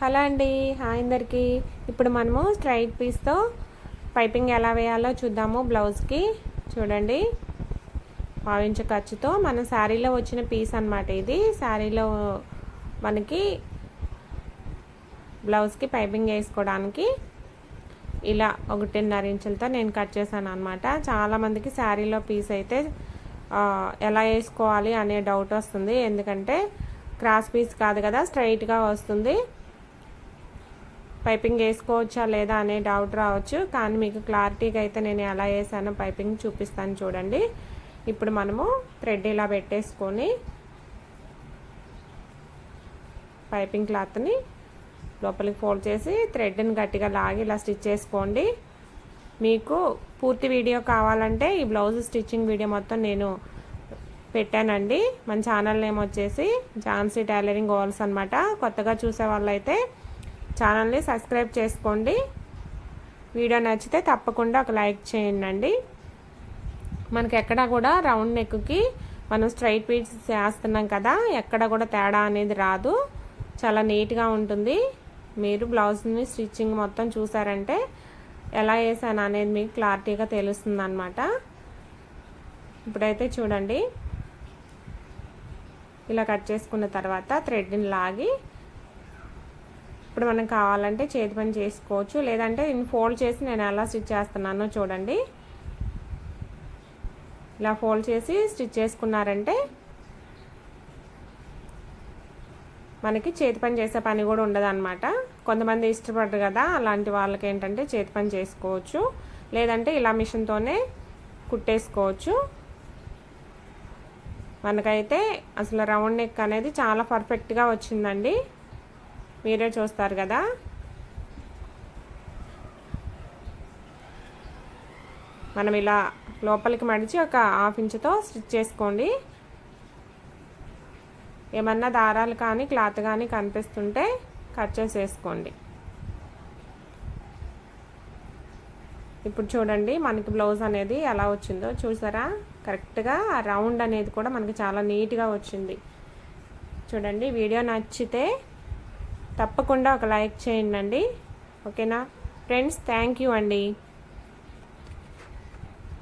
Hello అండి. Hi అందరికీ. ఇప్పుడు మనము స్ట్రైట్ పీస్తో పైపింగ్ ఎలా వేయాలో చూద్దాము బ్లౌజ్కి. చూడండి. పావించ ఖర్చుతో మన శారీలో వచ్చిన పీస్ అనమాట ఇది. శారీలో మనకి బ్లౌజ్కి పైపింగ్ వేసుకోవడానికి ఇలా ఒకటిన్నర ఇంచులతో నేను కట్ చేశాను అనమాట చాలామందికి శారీలో పీస్ అయితే ఎలా వేసుకోవాలి అనే డౌట్ వస్తుంది. ఎందుకంటే క్రాస్ పీస్ కాదు కదా స్ట్రైట్గా వస్తుంది. పైపింగ్ వేసుకోవచ్చా లేదా అనే డౌట్ రావచ్చు. కానీ మీకు క్లారిటీగా అయితే నేను ఎలా వేసానో పైపింగ్ చూపిస్తాను చూడండి. ఇప్పుడు మనము థ్రెడ్ ఇలా పెట్టేసుకొని పైపింగ్ క్లాత్ని లోపలికి ఫోల్డ్ చేసి థ్రెడ్ని గట్టిగా లాగి ఇలా స్టిచ్ చేసుకోండి. మీకు పూర్తి వీడియో కావాలంటే ఈ బ్లౌజ్ స్టిచ్చింగ్ వీడియో మొత్తం నేను పెట్టానండి. మన ఛానల్ నేమ్ వచ్చేసి ఝాన్సీ టైలరింగ్ గోల్స్ అనమాట కొత్తగా చూసే వాళ్ళైతే ఛానల్ని సబ్స్క్రైబ్ చేసుకోండి. వీడియో నచ్చితే తప్పకుండా ఒక లైక్ చేయండి. మనకి ఎక్కడ కూడా రౌండ్ నెక్కి మనం స్ట్రైట్ పీస్ చేస్తున్నాం కదా ఎక్కడ కూడా తేడా అనేది రాదు. చాలా నీట్గా ఉంటుంది. మీరు బ్లౌజ్ని స్టిచ్చింగ్ మొత్తం చూసారంటే ఎలా వేసాను అనేది మీకు క్లారిటీగా తెలుస్తుంది అనమాట ఇప్పుడైతే చూడండి. ఇలా కట్ చేసుకున్న తర్వాత థ్రెడ్ని లాగి ఇప్పుడు మనం కావాలంటే చేతి పని చేసుకోవచ్చు. లేదంటే నేను ఫోల్డ్ చేసి నేను ఎలా స్టిచ్ చేస్తున్నానో చూడండి. ఇలా ఫోల్డ్ చేసి స్టిచ్ చేసుకున్నారంటే మనకి చేతి పని చేసే పని కూడా ఉండదు అనమాట కొంతమంది ఇష్టపడరు కదా అలాంటి వాళ్ళకి ఏంటంటే చేతి పని చేసుకోవచ్చు. లేదంటే ఇలా మిషన్తోనే కుట్టేసుకోవచ్చు. మనకైతే అసలు రౌండ్ నెక్ అనేది చాలా పర్ఫెక్ట్గా వచ్చిందండి. మీరే చూస్తారు కదా? మనం ఇలా లోపలికి మడిచి ఒక హాఫ్ ఇంచుతో స్టిచ్ చేసుకోండి. ఏమన్నా దారాలు కానీ క్లాత్ కానీ కనిపిస్తుంటే కట్ చేసేసుకోండి. ఇప్పుడు చూడండి మనకి బ్లౌజ్ అనేది ఎలా వచ్చిందో చూసారా? కరెక్ట్గా రౌండ్ అనేది కూడా మనకి చాలా నీట్గా వచ్చింది. చూడండి వీడియో నచ్చితే తప్పకుండా ఒక లైక్ చేయండి ఓకేనా? ఫ్రెండ్స్ థ్యాంక్ యూ అండి.